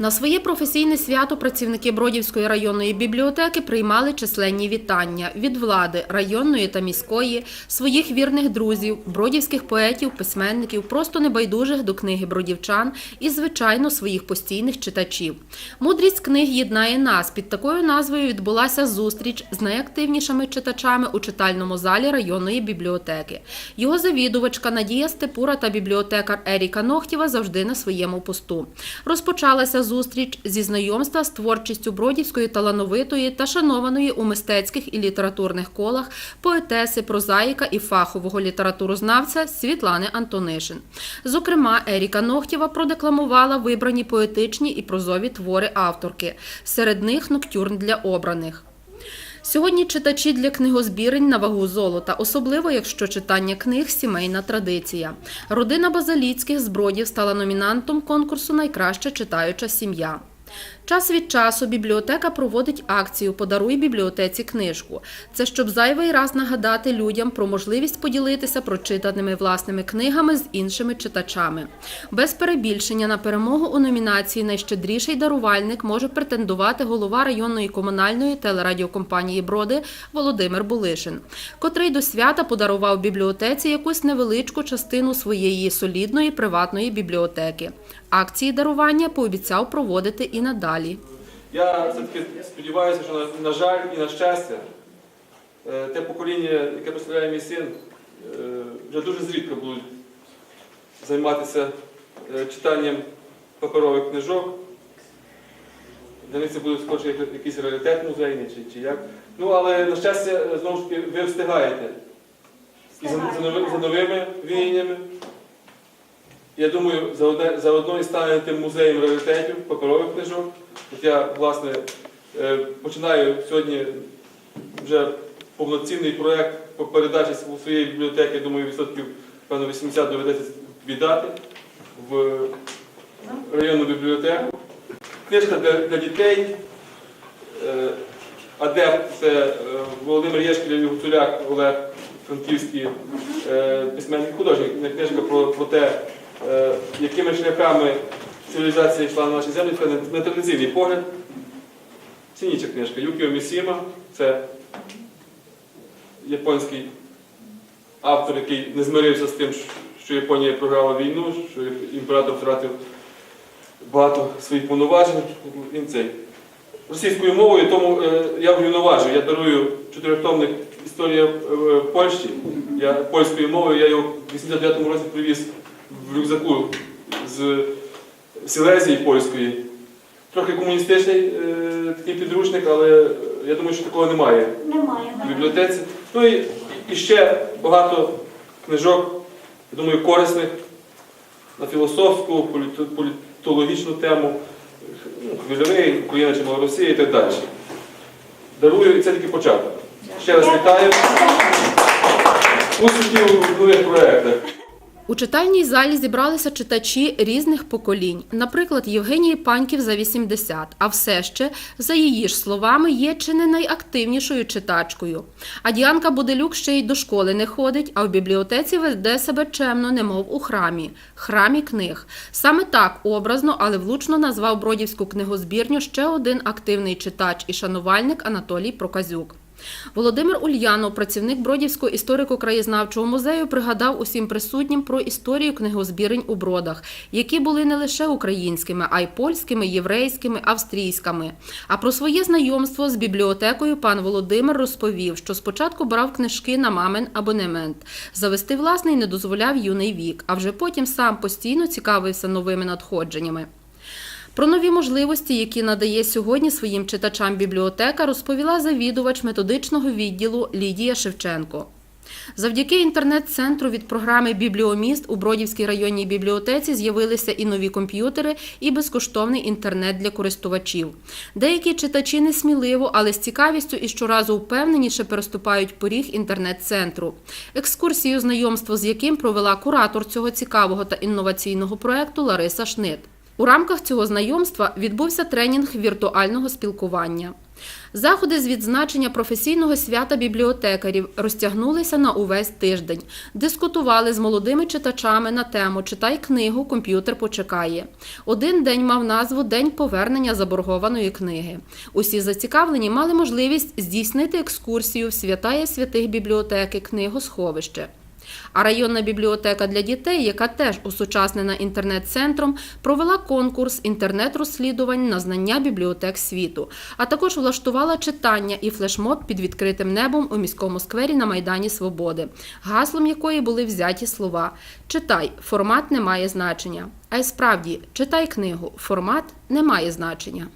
На своє професійне свято працівники Бродівської районної бібліотеки приймали численні вітання від влади районної та міської, своїх вірних друзів, бродівських поетів, письменників, просто небайдужих до книги бродівчан і, звичайно, своїх постійних читачів. Мудрість книг єднає нас. Під такою назвою відбулася зустріч з найактивнішими читачами у читальному залі районної бібліотеки. Його завідувачка Надія Степура та бібліотекар Еріка Нохтєва завжди на своєму посту. Розпочалася зустріч зі знайомства з творчістю бродівської талановитої та шанованої у мистецьких і літературних колах поетеси, прозаїка і фахового літературознавця Світлани Антонишин. Зокрема, Еріка Нохтєва продекламувала вибрані поетичні і прозові твори авторки. Серед них ноктюрн для обраних. Сьогодні читачі для книгозбірень на вагу золота, особливо якщо читання книг сімейна традиція. Родина Базаліцьких збродів стала номінантом конкурсу Найкраща читаюча сім'я. Час від часу бібліотека проводить акцію Подаруй бібліотеці книжку. Це щоб зайвий раз нагадати людям про можливість поділитися прочитаними власними книгами з іншими читачами. Без перебільшення на перемогу у номінації Найщедріший дарувальник може претендувати голова районної комунальної телерадіокомпанії Броди Володимир Булишин, котрий до свята подарував бібліотеці якусь невеличку частину своєї солідної приватної бібліотеки. Акції дарування пообіцяв проводити і надалі. Я все-таки сподіваюся, що на, жаль і на щастя, е, те покоління, яке представляє мій син, е, вже дуже зрідко будуть займатися е, читанням паперових книжок. Для них це буде скоріше якийсь раритет музейний чи, чи як. Ну, але на щастя, знову ж таки, ви встигаєте. І за, за, новими віяннями. Я думаю, заодно і стане тим музеєм раритетів, паперових книжок. От я, власне, е, починаю сьогодні вже повноцінний проєкт по передачі своєї бібліотеки, думаю, відсотків, певно, 80 доведеться віддати в районну бібліотеку. Книжка для, для дітей. Е, Адепт це е, Володимир Єшкіль і Гуцуляк Олег Франківський письменник художник. Книжка про, про те, якими шляхами цивілізація йшла на наші землі, це не- нетрадиційний погляд. Цінніча книжка Юкіо Місіма, це японський автор, який не змирився з тим, що Японія програла війну, що імператор втратив багато своїх повноважень. Він цей російською мовою, тому е, я врівноважую. Я дарую чотирьохтомник історія е, Польщі. Я польською мовою, я його в 89-му році привіз в рюкзаку з Сілезії польської. Трохи комуністичний е, такий підручник, але я думаю, що такого немає Немає. в бібліотеці. Ну і, і ще багато книжок, я думаю, корисних на філософську, політологічну тему, ну, хвильовий, Україна чи Малоросія і так далі. Дарую, і це тільки початок. Ще раз вітаю. Успіхів в нових проєктах. У читальній залі зібралися читачі різних поколінь. Наприклад, Євгенії Паньків за 80, а все ще, за її ж словами, є чи не найактивнішою читачкою. А Діанка Буделюк ще й до школи не ходить, а в бібліотеці веде себе чемно, немов у храмі. Храмі книг. Саме так образно, але влучно назвав Бродівську книгозбірню ще один активний читач і шанувальник Анатолій Проказюк. Володимир Ульянов, працівник Бродівського історико-краєзнавчого музею, пригадав усім присутнім про історію книгозбірень у Бродах, які були не лише українськими, а й польськими, єврейськими, австрійськими. А про своє знайомство з бібліотекою пан Володимир розповів, що спочатку брав книжки на мамин абонемент. Завести власний не дозволяв юний вік, а вже потім сам постійно цікавився новими надходженнями. Про нові можливості, які надає сьогодні своїм читачам бібліотека, розповіла завідувач методичного відділу Лідія Шевченко. Завдяки інтернет-центру від програми Бібліоміст у Бродівській районній бібліотеці з'явилися і нові комп'ютери, і безкоштовний інтернет для користувачів. Деякі читачі несміливо, але з цікавістю і щоразу впевненіше переступають поріг інтернет-центру. Екскурсію, знайомство з яким провела куратор цього цікавого та інноваційного проекту Лариса Шнит. У рамках цього знайомства відбувся тренінг віртуального спілкування. Заходи з відзначення професійного свята бібліотекарів розтягнулися на увесь тиждень. Дискутували з молодими читачами на тему Читай книгу, комп'ютер почекає. Один день мав назву День повернення заборгованої книги. Усі зацікавлені мали можливість здійснити екскурсію в святая святих бібліотеки книгосховище. А районна бібліотека для дітей, яка теж усучаснена інтернет-центром, провела конкурс інтернет-розслідувань на знання бібліотек світу, а також влаштувала читання і флешмоб під відкритим небом у міському сквері на Майдані Свободи, гаслом якої були взяті слова Читай, формат не має значення. А й справді, читай книгу, формат не має значення.